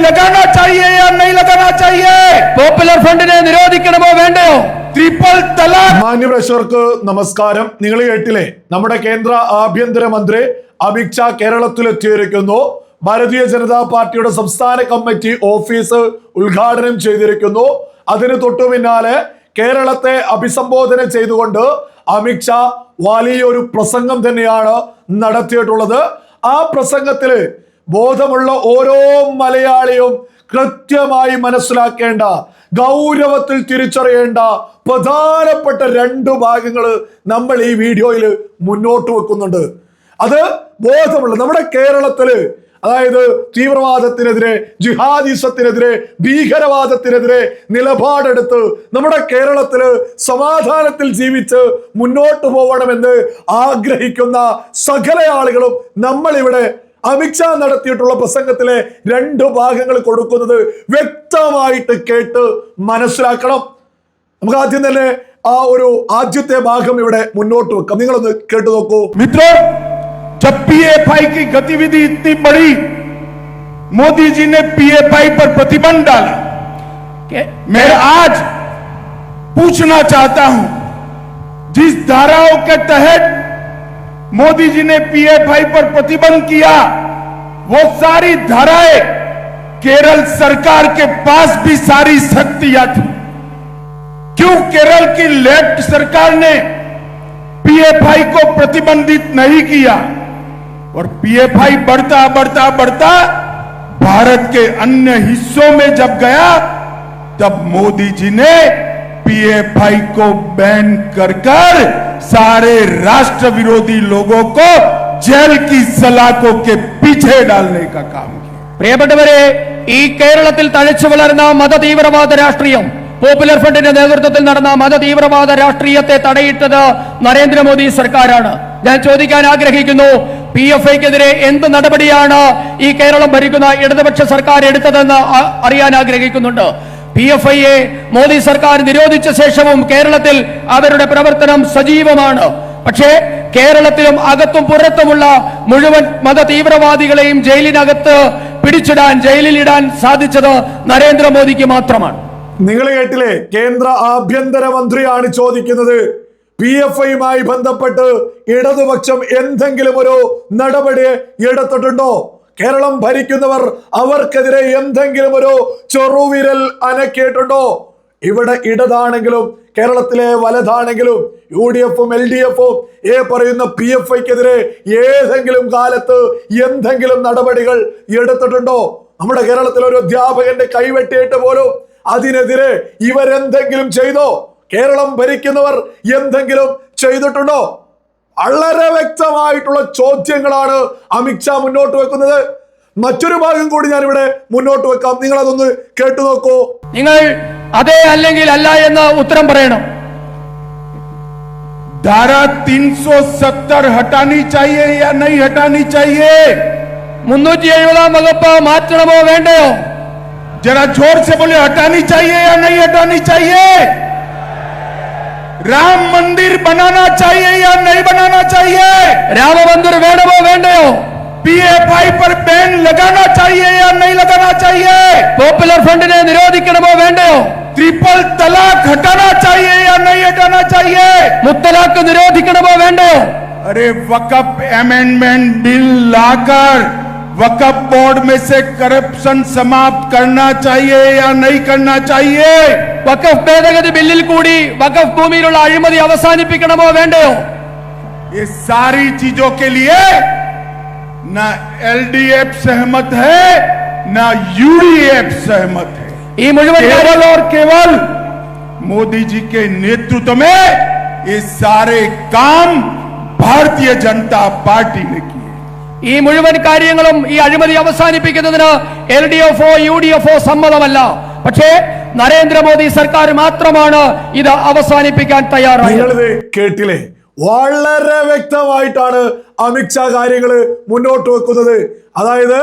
लगाना चाहिए या नहीं लगाना चाहिए പോപ്പുലർ ഫണ്ടിനെ നിരോധിക്കണമോ വേണ്ടയോ ट्रिपल तलाक മാന്യപ്രേക്ഷകർക്ക് നമസ്കാരം നിങ്ങൾ കേട്ടില്ലേ നമ്മുടെ കേന്ദ്ര ആഭ്യന്തര മന്ത്രി അമിത് ഷാ കേരളത്തിലെത്തിയിരിക്കുന്നു ഭാരതീയ ജനതാ പാർട്ടിയുടെ സംസ്ഥാന കമ്മിറ്റി ഓഫീസ് ഉദ്ഘാടനം ചെയ്തിരിക്കുന്നു അതിന് തൊട്ടു പിന്നാലെ കേരളത്തെ അഭിസംബോധന ചെയ്തുകൊണ്ട് അമിത് ഷാ വലിയൊരു പ്രസംഗം തന്നെയാണ് നടത്തിയിട്ടുള്ളത് ആ പ്രസംഗത്തില് ബോധമുള്ള ഓരോ മലയാളിയും കൃത്യമായി മനസ്സിലാക്കേണ്ട ഗൗരവത്തിൽ തിരിച്ചറിയേണ്ട പ്രധാനപ്പെട്ട രണ്ട് ഭാഗങ്ങൾ നമ്മൾ ഈ വീഡിയോയിൽ മുന്നോട്ട് വെക്കുന്നുണ്ട്. അത് ബോധമുള്ള നമ്മുടെ കേരളത്തിൽ അതായത് തീവ്രവാദത്തിനെതിരെ ജിഹാദിസത്തിനെതിരെ ഭീകരവാദത്തിനെതിരെ നിലപാടെടുത്ത് നമ്മുടെ കേരളത്തിൽ സമാധാനത്തിൽ ജീവിച്ച് മുന്നോട്ട് പോകണമെന്ന് ആഗ്രഹിക്കുന്ന സകല ആളുകളും നമ്മളിവിടെ അമിത്ഷാ നടത്തിയിട്ടുള്ള പ്രസംഗത്തിലെ രണ്ട് ഭാഗങ്ങൾ കൊടുക്കുന്നത് വ്യക്തമായിട്ട് കേട്ട് മനസ്സിലാക്കണം നമുക്ക് ആദ്യം തന്നെ ആ ഒരു ആദ്യത്തെ ഭാഗം ഇവിടെ മുന്നോട്ട് വെക്കാം നിങ്ങളൊന്ന് കേട്ടു നോക്കൂ मित्रों जब पीएफआई की गतिविधि इतनी बड़ी मोदी जी ने पीएफआई पर प्रतिबंध डाला કે- मैं आज पूछना चाहता हूं जिस धाराओं के तहत मोदी जी ने पीएफआई पर प्रतिबंध किया। वो सारी धाराएँ केरल सरकार के पास भी सारी शक्तियाँ थी। क्यों केरल की लेफ़्ट सरकार ने पीएफआई को प्रतिबंधित नहीं किया? और पीएफआई बढ़ता बढ़ता बढ़ता भारत के अन्य हिस्सों में जब गया, तब मोदी जी ने पीएफआई को बैन कर कर सारे राष्ट्र विरोधी लोगों को जेल की सलाखों के पीछे डालने का काम किया പ്രിയപ്പെട്ടവരെ ഈ കേരളത്തിൽ തഴച്ചു വളർന്ന മതതീവ്രവാദ രാഷ്ട്രീയം പോപ്പുലർ ഫ്രണ്ടിന്റെ നേതൃത്വത്തിൽ നടന്ന മതതീവ്രവാദ രാഷ്ട്രീയത്തെ തടയിട്ടത് നരേന്ദ്രമോദി സർക്കാരാണ് ഞാൻ ചോദിക്കാൻ ആഗ്രഹിക്കുന്നു പി എഫ് ഐക്കെതിരെ എന്ത് നടപടിയാണ് ഈ കേരളം ഭരിക്കുന്ന ഇടതുപക്ഷ സർക്കാർ എടുത്തതെന്ന് അ- അറിയാൻ ആഗ്രഹിക്കുന്നുണ്ട് പി എഫ് ഐയെ മോദി സർക്കാർ നിരോധിച്ച ശേഷവും കേരളത്തിൽ അവരുടെ പ്രവർത്തനം സജീവമാണ്. പക്ഷേ കേരളത്തിലും അകത്തും പുറത്തുമുള്ള മുഴുവൻ മത തീവ്രവാദികളെയും ജയിലിനകത്ത് പിടിച്ചിടാൻ ജയിലിലിടാൻ സാധിച്ചത് നരേന്ദ്രമോദിക്ക് മാത്രമാണ്. നിങ്ങൾ കേട്ടില്ലേ? കേന്ദ്ര ആഭ്യന്തര മന്ത്രിയാണ് ചോദിക്കുന്നത്. പി എഫ് ഐയുമായി ബന്ധപ്പെട്ട് ഇടതുപക്ഷം എന്തെങ്കിലും ഒരു നടപടി എടുത്തിട്ടുണ്ടോ? കേരളം ഭരിക്കുന്നവർ അവർക്കെതിരെ എന്തെങ്കിലും ഒരു ചെറുവിരൽ അനക്കിയിട്ടുണ്ടോ? ഇവിടെ ഇടതാണെങ്കിലും കേരളത്തിലെ വലതാണെങ്കിലും യു ഡി എഫും എൽ ഡി എഫും ഏ പറയുന്ന പി എഫ് ഐക്കെതിരെ ഏതെങ്കിലും കാലത്ത് എന്തെങ്കിലും നടപടികൾ എടുത്തിട്ടുണ്ടോ? നമ്മുടെ കേരളത്തിലെ ഒരു അധ്യാപകന്റെ കൈവെട്ടിയിട്ട് പോലും അതിനെതിരെ ഇവരെന്തെങ്കിലും ചെയ്തോ? കേരളം ഭരിക്കുന്നവർ എന്തെങ്കിലും ചെയ്തിട്ടുണ്ടോ? വളരെ വ്യക്തമായിട്ടുള്ള ചോദ്യങ്ങളാണ് അമിത്ഷാ മുന്നോട്ട് വെക്കുന്നത് മറ്റൊരു ഭാഗം കൂടി ഞാൻ ഇവിടെ മുന്നോട്ട് വെക്കാം നിങ്ങൾ അതൊന്ന് കേട്ടു നോക്കൂ നിങ്ങൾ അതെ അല്ലെങ്കിൽ അല്ല എന്ന് ഉത്തരം പറയണം धारा 370 हटानी चाहिए या नहीं हटानी चाहिए മുന്നൂറ്റി എഴുപതാം വകുപ്പ് മാറ്റണമോ വേണ്ടയോ जरा जोर से बोले हटानी चाहिए या नहीं हटानी चाहिए राम मंदिर बनाना चाहिए या नहीं बनाना चाहिए? राम मंदिर वेणमो वेंडयो पीएफआई पर बैन लगाना चाहिए या नहीं लगाना चाहिए? पॉपुलर फ्रंट ने निरोधिकणमो वेंडयो ट्रिपल तलाक हटाना चाहिए या नहीं हटाना चाहिए? मुतलाक निरोधिकणमो वेंडयो अरे वकफ अमेंडमेंट बिल लाकर वकफ बोर्ड में से करप्शन समाप्त करना चाहिए या नहीं करना चाहिए? വഖഫ് ഭേദഗതി ബില്ലിൽ കൂടി വഖഫ് ഭൂമിയിലുള്ള അഴിമതി അവസാനിപ്പിക്കണമോ വേണ്ടയോ ये सारी चीजों के लिए ना एलडीएफ सहमत है ना यूडीएफ सहमत है ഈ മുഴുവൻ केवल കാര്യം- और केवल मोदी जी के नेतृत्व में ये सारे काम भारतीय जनता पार्टी ने किए ഈ മുഴുവൻ കാര്യങ്ങളും ഈ അഴിമതി അവസാനിപ്പിക്കുന്നതിന് എൽ ഡി എഫോ യു ഡി എഫോ സമ്മതമല്ല പക്ഷേ നരേന്ദ്രമോദി സർക്കാർ മാത്രമാണ് ഇത് അവസാനിപ്പിക്കാൻ തയ്യാറായത് കേട്ടില്ലേ? വളരെ വ്യക്തമായിട്ടാണ് അമിത്ഷാ കാര്യങ്ങൾ മുന്നോട്ട് വെക്കുന്നത്. അതായത്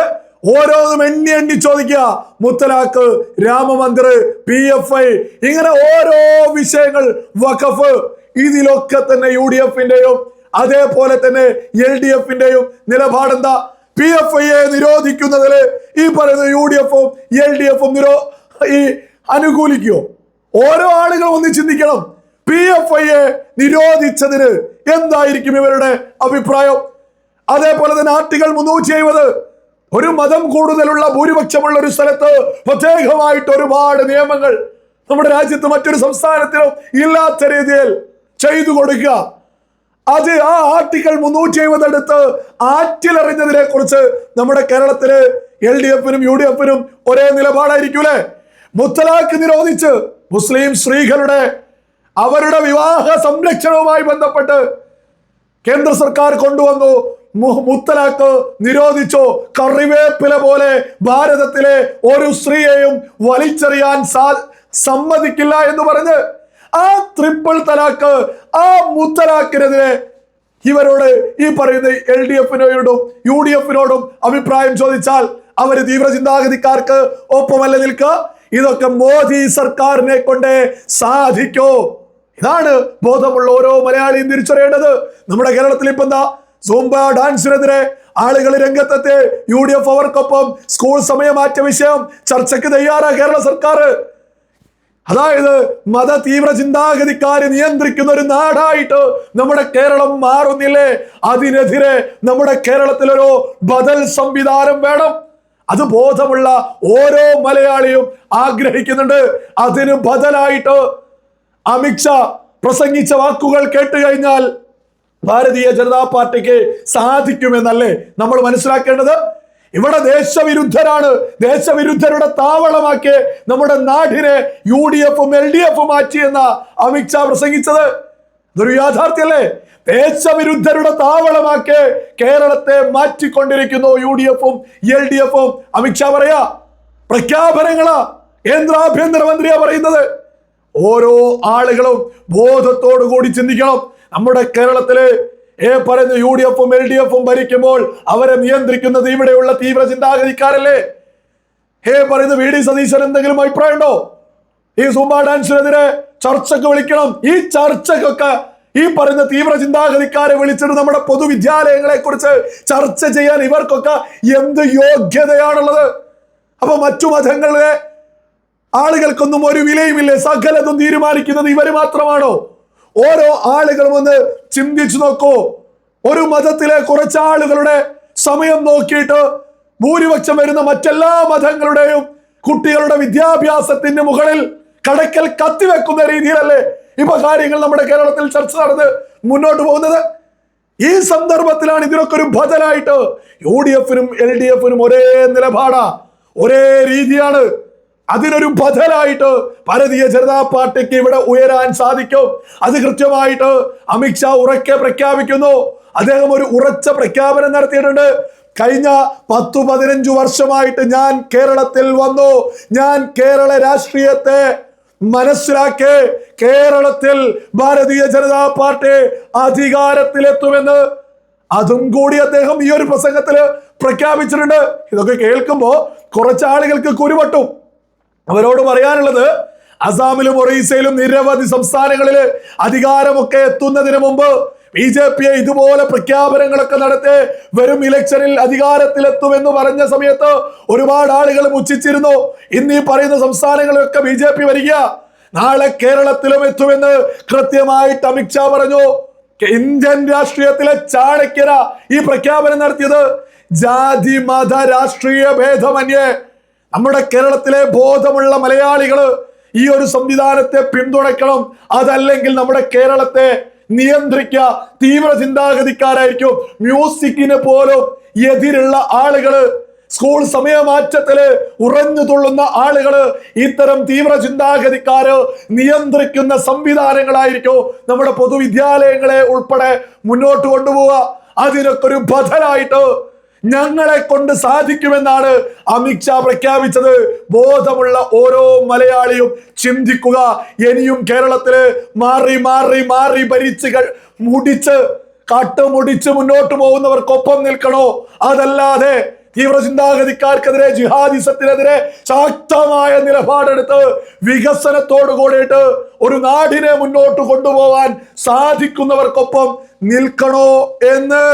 ഓരോന്നും എണ്ണി എണ്ണി ചോദിക്കുക. മുത്തലാഖ് രാമമന്ദിർ പി എഫ് ഐ ഇങ്ങനെ ഓരോ വിഷയങ്ങൾ വഖഫ് ഇതിലൊക്കെ തന്നെ യു ഡി എഫിന്റെയും അതേപോലെ തന്നെ എൽ ഡി എഫിന്റെയും നിലപാടെന്താ? പി എഫ് ഐയെ നിരോധിക്കുന്നതിൽ ഈ പറയുന്ന യു ഡി എഫും എൽ ഡി എഫും നിരോ ഈ അനുകൂലിക്കുമോ ഓരോ ആളുകൾ ഒന്ന് ചിന്തിക്കണം. പി എഫ് ഐയെ നിരോധിച്ചതിന് എന്തായിരിക്കും ഇവരുടെ അഭിപ്രായം? അതേപോലെ തന്നെ ആർട്ടികൾ മുന്നൂറ്റി എഴുപത്. ഒരു മതം കൂടുതലുള്ള ഭൂരിപക്ഷമുള്ള ഒരു സ്ഥലത്ത് പ്രത്യേകമായിട്ട് ഒരുപാട് നിയമങ്ങൾ നമ്മുടെ രാജ്യത്ത് മറ്റൊരു സംസ്ഥാനത്തിലും ഇല്ലാത്ത രീതിയിൽ ചെയ്തു കൊടുക്കുക. അത് ആ ആർട്ടിക്കൽ മുന്നൂറ്റി എഴുപത് എടുത്ത് ആറ്റിലെറിഞ്ഞതിനെ കുറിച്ച് നമ്മുടെ കേരളത്തിലെ എൽ ഡി എഫിനും യു ഡി എഫിനും ഒരേ നിലപാടായിരിക്കൂലേ? മുത്തലാഖ് നിരോധിച്ച് മുസ്ലിം സ്ത്രീകളുടെ അവരുടെ വിവാഹ സംരക്ഷണവുമായി ബന്ധപ്പെട്ട് കേന്ദ്ര സർക്കാർ കൊണ്ടുവന്നു. മുത്തലാഖ് നിരോധിച്ചു. കറിവേപ്പില പോലെ ഭാരതത്തിലെ ഒരു സ്ത്രീയെയും വലിച്ചെറിയാൻ സാ സമ്മതിക്കില്ല എന്ന് പറഞ്ഞ് ആ ട്രിപ്പിൾ തലാക്ക് ആ മുത്തലാക്കിനെതിരെ ഇവരോട് ഈ പറയുന്ന എൽ ഡി എഫിനോടും യു ഡി എഫിനോടും അഭിപ്രായം ചോദിച്ചാൽ അവർ തീവ്ര ചിന്താഗതിക്കാർക്ക് ഒപ്പമല്ല നിൽക്കുക. ഇതൊക്കെ മോദി സർക്കാരിനെ കൊണ്ടേ സാധിക്കോ? ഇതാണ് ബോധമുള്ള ഓരോ മലയാളിയും തിരിച്ചറിയേണ്ടത്. നമ്മുടെ കേരളത്തിൽ ഇപ്പൊ എന്താ സൂംബ ഡാൻസിനെതിരെ ആളുകൾ രംഗത്തെത്തി. യു ഡി എഫ് അവർക്കൊപ്പം സ്കൂൾ സമയമാറ്റ വിഷയം ചർച്ചയ്ക്ക് തയ്യാറാ കേരള സർക്കാർ. അതായത് മത തീവ്ര ചിന്താഗതിക്കാര് നിയന്ത്രിക്കുന്ന ഒരു നാടായിട്ട് നമ്മുടെ കേരളം മാറുന്നില്ലേ? അതിനെതിരെ നമ്മുടെ കേരളത്തിലൊരു ബദൽ സംവിധാനം വേണം. അത് ബോധമുള്ള ഓരോ മലയാളിയും ആഗ്രഹിക്കുന്നുണ്ട്. അതിന് ബദലായിട്ട് അമിത്ഷാ പ്രസംഗിച്ച വാക്കുകൾ കേട്ട് കഴിഞ്ഞാൽ ഭാരതീയ ജനതാ പാർട്ടിക്ക് സാധിക്കുമെന്നല്ലേ നമ്മൾ മനസ്സിലാക്കേണ്ടത്? ഇവിടെ ദേശവിരുദ്ധരാണ്. ദേശവിരുദ്ധരുടെ താവളമാക്കി നമ്മുടെ നാടിനെ യു ഡി എഫും എൽ ഡി എഫും മാറ്റിയെന്ന അമിത്ഷാ പ്രസംഗിച്ചത്. ഇതൊരു യാഥാർത്ഥ്യല്ലേ ദേശവിരുദ്ധരുടെ താവളമാക്കി കേരളത്തെ മാറ്റിക്കൊണ്ടിരിക്കുന്നു യു ഡി എഫും എൽ ഡി എഫും അമിത്ഷാ പറയാ പ്രഖ്യാപനങ്ങളാ കേന്ദ്ര ആഭ്യന്തരമന്ത്രിയാ പറയുന്നത്. ഓരോ ആളുകളും ബോധത്തോടു കൂടി ചിന്തിക്കണം. നമ്മുടെ കേരളത്തിലെ ഏ പറയുന്ന യു ഡി എഫും എൽ ഡി എഫും ഭരിക്കുമ്പോൾ അവരെ നിയന്ത്രിക്കുന്നത് ഇവിടെയുള്ള തീവ്ര ചിന്താഗതിക്കാരല്ലേ? ഹേ പറയുന്ന വി ഡി സതീശൻ എന്തെങ്കിലും അഭിപ്രായം ഉണ്ടോ ഈ സുംബ ഡാൻസിനെതിരെ ചർച്ചക്ക് വിളിക്കണം. ഈ ചർച്ചക്കൊക്കെ ഈ പറയുന്ന തീവ്ര ചിന്താഗതിക്കാരെ വിളിച്ചിട്ട് നമ്മുടെ പൊതുവിദ്യാലയങ്ങളെ കുറിച്ച് ചർച്ച ചെയ്യാൻ ഇവർക്കൊക്കെ എന്ത് യോഗ്യതയാണുള്ളത്? അപ്പൊ മറ്റു മതങ്ങളിലെ ആളുകൾക്കൊന്നും ഒരു വിലയുമില്ലേ സകലതും തീരുമാനിക്കുന്നത് ഇവർ മാത്രമാണോ? ഓരോ ആളുകളും ഒന്ന് ചിന്തിച്ചു നോക്കൂ. ഒരു മതത്തിലെ കുറച്ച് ആളുകളുടെ സമയം നോക്കിയിട്ട് ഭൂരിപക്ഷം വരുന്ന മറ്റെല്ലാ മതങ്ങളുടെയും കുട്ടികളുടെ വിദ്യാഭ്യാസത്തിന്റെ മുകളിൽ കടക്കൽ കത്തിവെക്കുന്ന രീതിയിലല്ലേ ഇപ്പൊ കാര്യങ്ങൾ നമ്മുടെ കേരളത്തിൽ ചർച്ച നടന്ന് മുന്നോട്ട് പോകുന്നത്. ഈ സന്ദർഭത്തിലാണ് ഇതിനൊക്കെ ഒരു ബദലായിട്ട് യു ഡി എഫിനും എൽ ഡി എഫിനും ഒരേ നിലപാടാ. ഒരേ രീതിയാണ്. അതിനൊരു ബദലായിട്ട് ഭാരതീയ ജനതാ പാർട്ടിക്ക് ഇവിടെ ഉയരാൻ സാധിക്കും. അത് കൃത്യമായിട്ട് അമിത്ഷാ ഉറക്കെ പ്രഖ്യാപിക്കുന്നു. അദ്ദേഹം ഒരു ഉറച്ച പ്രഖ്യാപനം നടത്തിയിട്ടുണ്ട്. കഴിഞ്ഞ പത്തു പതിനഞ്ചു വർഷമായിട്ട് ഞാൻ കേരളത്തിൽ വന്നു. ഞാൻ കേരള രാഷ്ട്രീയത്തെ മനസ്സിലാക്കി. കേരളത്തിൽ ഭാരതീയ ജനതാ പാർട്ടി അധികാരത്തിലെത്തുമെന്ന് അതും കൂടി അദ്ദേഹം ഈ ഒരു പ്രസംഗത്തിൽ പ്രഖ്യാപിച്ചിട്ടുണ്ട്. ഇതൊക്കെ കേൾക്കുമ്പോൾ കുറച്ച് ആളുകൾക്ക് കുരുവട്ടും. അവരോട് പറയാനുള്ളത് അസാമിലും ഒറീസയിലും നിരവധി സംസ്ഥാനങ്ങളിൽ അധികാരമൊക്കെ എത്തുന്നതിന് മുമ്പ് ബി ജെ പിയെ ഇതുപോലെ പ്രഖ്യാപനങ്ങളൊക്കെ നടത്തി വരും ഇലക്ഷനിൽ അധികാരത്തിലെത്തുമെന്ന് പറഞ്ഞ സമയത്ത് ഒരുപാട് ആളുകൾ മുച്ഛിച്ചിരുന്നു ഇന്ന് ഈ പറയുന്ന സംസ്ഥാനങ്ങളിലൊക്കെ ബി ജെ പി വരിക നാളെ കേരളത്തിലും എത്തുമെന്ന് കൃത്യമായിട്ട് അമിത്ഷാ പറഞ്ഞു. ഇന്ത്യൻ രാഷ്ട്രീയത്തിലെ ചാണക്യര ഈ പ്രഖ്യാപനം നടത്തിയത്. ജാതി മത രാഷ്ട്രീയ ഭേദമന്യേ നമ്മുടെ കേരളത്തിലെ ബോധമുള്ള മലയാളികൾ ഈ ഒരു സംവിധാനത്തെ പിന്തുണയ്ക്കണം. അതല്ലെങ്കിൽ നമ്മുടെ കേരളത്തെ നിയന്ത്രിക്കുക. തീവ്ര ചിന്താഗതിക്കാരായിരിക്കും മ്യൂസിക്കിന് പോലും എതിരുള്ള ആളുകൾ സ്കൂൾ സമയമാറ്റത്തിൽ ഉറഞ്ഞു തുള്ളുന്ന ആളുകൾ ഇത്തരം തീവ്ര ചിന്താഗതിക്കാര് നിയന്ത്രിക്കുന്ന സംവിധാനങ്ങളായിരിക്കും നമ്മുടെ പൊതുവിദ്യാലയങ്ങളെ ഉൾപ്പെടെ മുന്നോട്ട് കൊണ്ടുപോവുക. അതിനൊക്കെ ഒരു ബദലായിട്ട് ഞങ്ങളെ കൊണ്ട് സാധിക്കുമെന്നാണ് അമിത്ഷാ പ്രഖ്യാപിച്ചത്. ബോധമുള്ള ഓരോ മലയാളിയും ചിന്തിക്കുക. ഇനിയും കേരളത്തിൽ മാറി മാറി മാറി ഭരിച്ച് മുടിച്ച് കട്ടുമുടിച്ച് മുന്നോട്ട് പോകുന്നവർക്കൊപ്പം നിൽക്കണോ? അതല്ലാതെ തീവ്ര ചിന്താഗതിക്കാർക്കെതിരെ ജിഹാദിസത്തിനെതിരെ ശക്തമായ നിലപാടെടുത്ത് വികസനത്തോടു കൂടിയിട്ട് ഒരു നാടിനെ മുന്നോട്ട് കൊണ്ടുപോവാൻ സാധിക്കുന്നവർക്കൊപ്പം നിൽക്കണോ എന്ന്